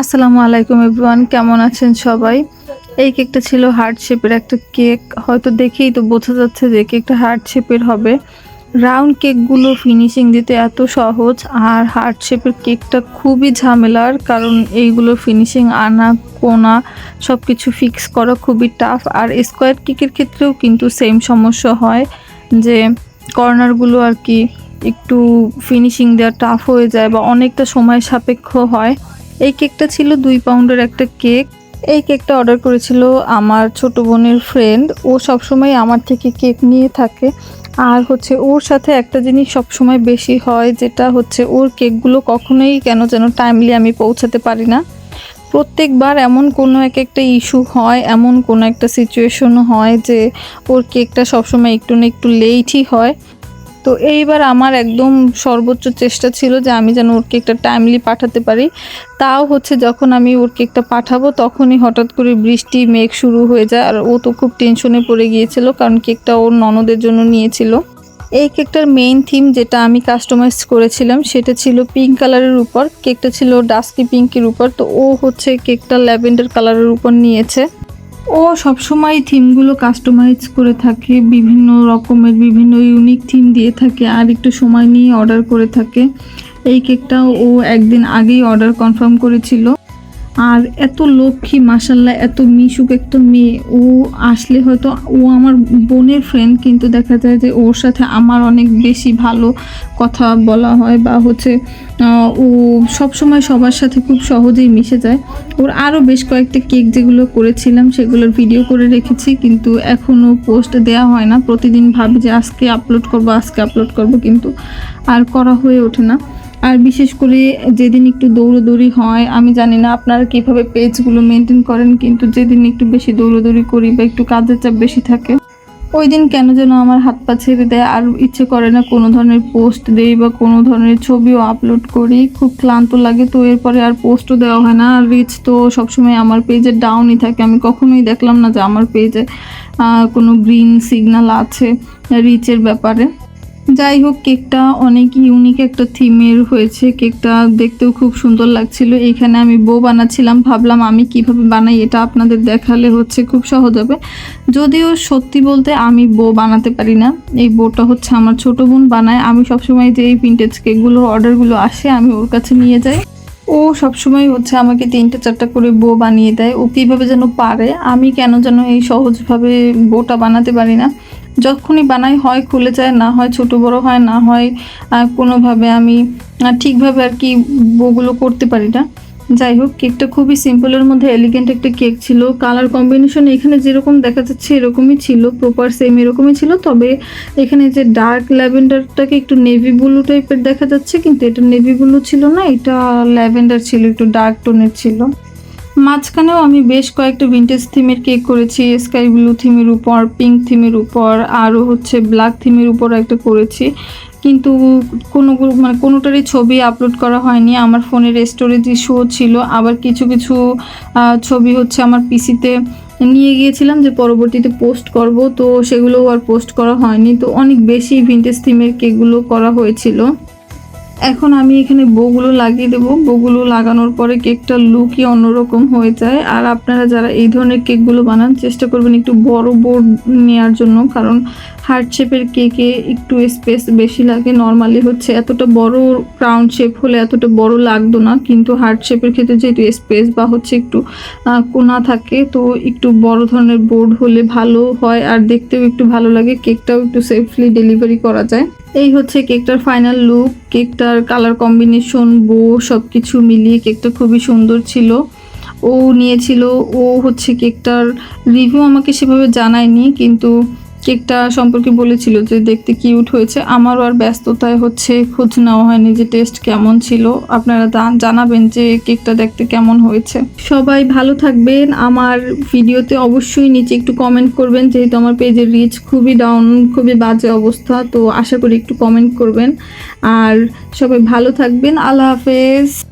আসসালামু আলাইকুম এভরিওয়ান, কেমন আছেন সবাই? এই কেকটা ছিল হার্ট শেপের একটা কেক। হয়তো দেখেই তো বোঝা যাচ্ছে যে কেকটা হার্ট শেপের হবে। রাউন্ড কেকগুলো ফিনিশিং দিতে এত সহজ, আর হার্ট শেপের কেকটা খুবই ঝামেলার, কারণ এইগুলো ফিনিশিং, আনা, কোনা সব কিছু ফিক্স করা খুবই টাফ আর স্কোয়ার কেকের ক্ষেত্রেও কিন্তু সেম সমস্যা হয় যে কর্নারগুলো আর কি একটু ফিনিশিং দেওয়া টাফ হয়ে যায় বা অনেকটা সময় সাপেক্ষ হয়। এই কেকটা ছিল দুই পাউন্ডের একটা কেক। এই কেকটা অর্ডার করেছিল আমার ছোট বোনের ফ্রেন্ড ও সবসময় আমার থেকে কেক নিয়ে থাকে। আর হচ্ছে ওর সাথে একটা জিনিস সবসময় বেশি হয়, যেটা হচ্ছে ওর কেকগুলো কখনোই কেন যেন টাইমলি আমি পৌঁছাতে পারি না। প্রত্যেকবার এমন কোনো এক একটা ইস্যু হয়, এমন কোনো একটা সিচুয়েশন হয় যে ওর কেকটা সবসময় একটু না একটু লেটই হয়। তো এইবার আমার একদম সর্বোচ্চ চেষ্টা ছিল যে আমি যেন ওর কেকটা টাইমলি পাঠাতে পারি। তাও হচ্ছে যখন আমি ওর কেকটা পাঠাবো, তখনই হঠাৎ করে বৃষ্টি, মেঘ শুরু হয়ে যায়। আর ও তো খুব টেনশনে পড়ে গিয়েছিল, কারণ কেকটা ওর ননদের জন্য নিয়েছিল। এই কেকটার মেইন থিম যেটা আমি কাস্টমাইজ করেছিলাম, সেটা ছিল পিঙ্ক কালারের উপর। কেকটা ছিল ডাস্কি পিঙ্কের উপর। তো ও হচ্ছে কেকটা ল্যাভেন্ডার কালারের উপর নিয়েছে। ও সবসময় থিমগুলো কাস্টমাইজ করে থাকে, বিভিন্ন রকমের, বিভিন্ন ইউনিক থিম দিয়ে থাকে আর একটু সময় নিয়ে অর্ডার করে থাকে। এই কেকটা ও একদিন আগেই অর্ডার কনফার্ম করেছিল। আর এত লক্ষ্মী মাসাল্লাহ এত মিশুক একটা মেয়ে। ও আসলে হয়তো ও আমার বোনের ফ্রেন্ড কিন্তু দেখা যায় যে ওর সাথে আমার অনেক বেশি ভালো কথা বলা হয় বা হচ্ছে ও সবসময় সবার সাথে খুব সহজেই মিশে যায়। ওর আরও বেশ কয়েকটা কেক যেগুলো করেছিলাম, সেগুলোর ভিডিও করে রেখেছি, কিন্তু এখনও পোস্ট দেওয়া হয় না। প্রতিদিন ভাবি যে আজকে আপলোড করব, আজকে আপলোড করব, কিন্তু আর করা হয়ে ওঠে না। আর বিশেষ করে যেদিন একটু দৌড়োদৌড়ি হয়, আমি জানি না আপনারা কীভাবে পেজগুলো মেনটেন করেন, কিন্তু যেদিন একটু বেশি দৌড়োদৌড়ি করি বা একটু কাজের চাপ বেশি থাকে, ওই দিন কেন যেন আমার হাত পা ছেড়ে দেয়। আর ইচ্ছে করে না কোনো ধরনের পোস্ট দেই বা কোনো ধরনের ছবিও আপলোড করি। খুব ক্লান্ত লাগে তো, এরপরে আর পোস্টও দেওয়া হয় না। আর রিচ তো সবসময় আমার পেজে ডাউনই থাকে। আমি কখনোই দেখলাম না যে আমার পেজে কোনো গ্রিন সিগন্যাল আছে রিচের ব্যাপারে। যাই হোক, কেকটা অনেক ইউনিক একটা থিমের হয়েছে। কেকটা দেখতেও খুব সুন্দর লাগছিল। এখানে আমি বউ বানাচ্ছিলাম। ভাবলাম আমি কীভাবে বানাই এটা আপনাদের দেখালে হচ্ছে খুব সহজ হবে। যদিও সত্যি বলতে আমি বউ বানাতে পারি না। এই বউটা হচ্ছে আমার ছোট বোন বানায়। আমি সবসময় যে এই ভিন্টেজ কেকগুলো অর্ডারগুলো আসে, আমি ওর কাছে নিয়ে যাই। ও সবসময় হচ্ছে আমাকে তিনটে, চারটা করে বো বানিয়ে দেয়। ও কীভাবে যেন পারে, আমি কেন যেন এই সহজভাবে বোটা বানাতে পারি না। যখনই বানাই হয় খুলে যায়, না হয় ছোট বড় হয়, না হয় কোনোভাবে আমি ঠিকভাবে আর কি বগুলো করতে পারি না। যাই হোক, কেকটা খুবই সিম্পলের মধ্যে এলিগেন্ট একটা কেক ছিল। কালার কম্বিনেশন এখানে যেরকম দেখা যাচ্ছে এরকমই ছিল। প্রপার সেম এরকমই ছিল, তবে এখানে যে ডার্ক ল্যাভেন্ডারটাকে একটু নেভি ব্লু টাইপের দেখা যাচ্ছে, কিন্তু এটা নেভি ব্লু ছিল না, এটা ল্যাভেন্ডার ছিল, একটু ডার্ক টোনের ছিল। মাঝখানেও আমি বেশ কয়েকটা ভিন্টেজ থিমের কেক করেছি স্কাই ব্লু থিমের উপর পিঙ্ক থিমের উপর, আরও হচ্ছে ব্ল্যাক থিমের উপর একটা করেছি। কিন্তু কোনো মানে কোনোটারই ছবি আপলোড করা হয়নি। আমার ফোনের স্টোরেজ ইস্যুও ছিল। আবার কিছু কিছু ছবি হচ্ছে আমার পিসিতে নিয়ে গিয়েছিলাম যে পরবর্তীতে পোস্ট করব। তো সেগুলোও আর পোস্ট করা হয়নি। তো অনেক বেশি ভিন্টেজ থিমের কেকগুলো করা হয়েছিল। এখন আমি এখানে বউগুলো লাগিয়ে দেবো। বউগুলো লাগানোর পরে কেকটা লুকই অন্যরকম হয়ে যায়। আর আপনারা যারা এই ধরনের কেকগুলো বানান, চেষ্টা করবেন একটু বড় বোর্ড নেওয়ার জন্য, কারণ হার্ট শেপের কেকে একটু স্পেস বেশি লাগে। নর্মালি হচ্ছে এতটা বড় রাউন্ড শেপ হলে এতটা বড় লাগতো না, কিন্তু হার্ট শেপের ক্ষেত্রে যেহেতু স্পেস বা হচ্ছে একটু কোনা থাকে, তো একটু বড় ধরনের বোর্ড হলে ভালো হয়। আর দেখতেও একটু ভালো লাগে, কেকটাও একটু সেফলি ডেলিভারি করা যায়। এই হচ্ছে কেকটার ফাইনাল লুক কেকটার কালার কম্বিনেশন বো সব কিছু মিলিয়ে কেকটা খুবই সুন্দর ছিল। ও নিয়েছিল, ও হচ্ছে কেকটার রিভিউ আমাকে সেভাবে জানায়নি, কিন্তু কেকটা সম্পর্কে বলেছিল যে দেখতে কিউট হয়েছে। আমারও আর ব্যস্ততায় হচ্ছে খোঁজ নেওয়া হয়নি যে টেস্ট কেমন ছিল। আপনারা জানাবেন যে কেকটা দেখতে কেমন হয়েছে। সবাই ভালো থাকবেন। আমার ভিডিওতে অবশ্যই নিচে একটু কমেন্ট করবেন। যেহেতু আমার পেজের রিচ খুবই ডাউন খুবই বাজে অবস্থা, তো আশা করি একটু কমেন্ট করবেন। আর সবাই ভালো থাকবেন। আল্লাহ হাফেজ।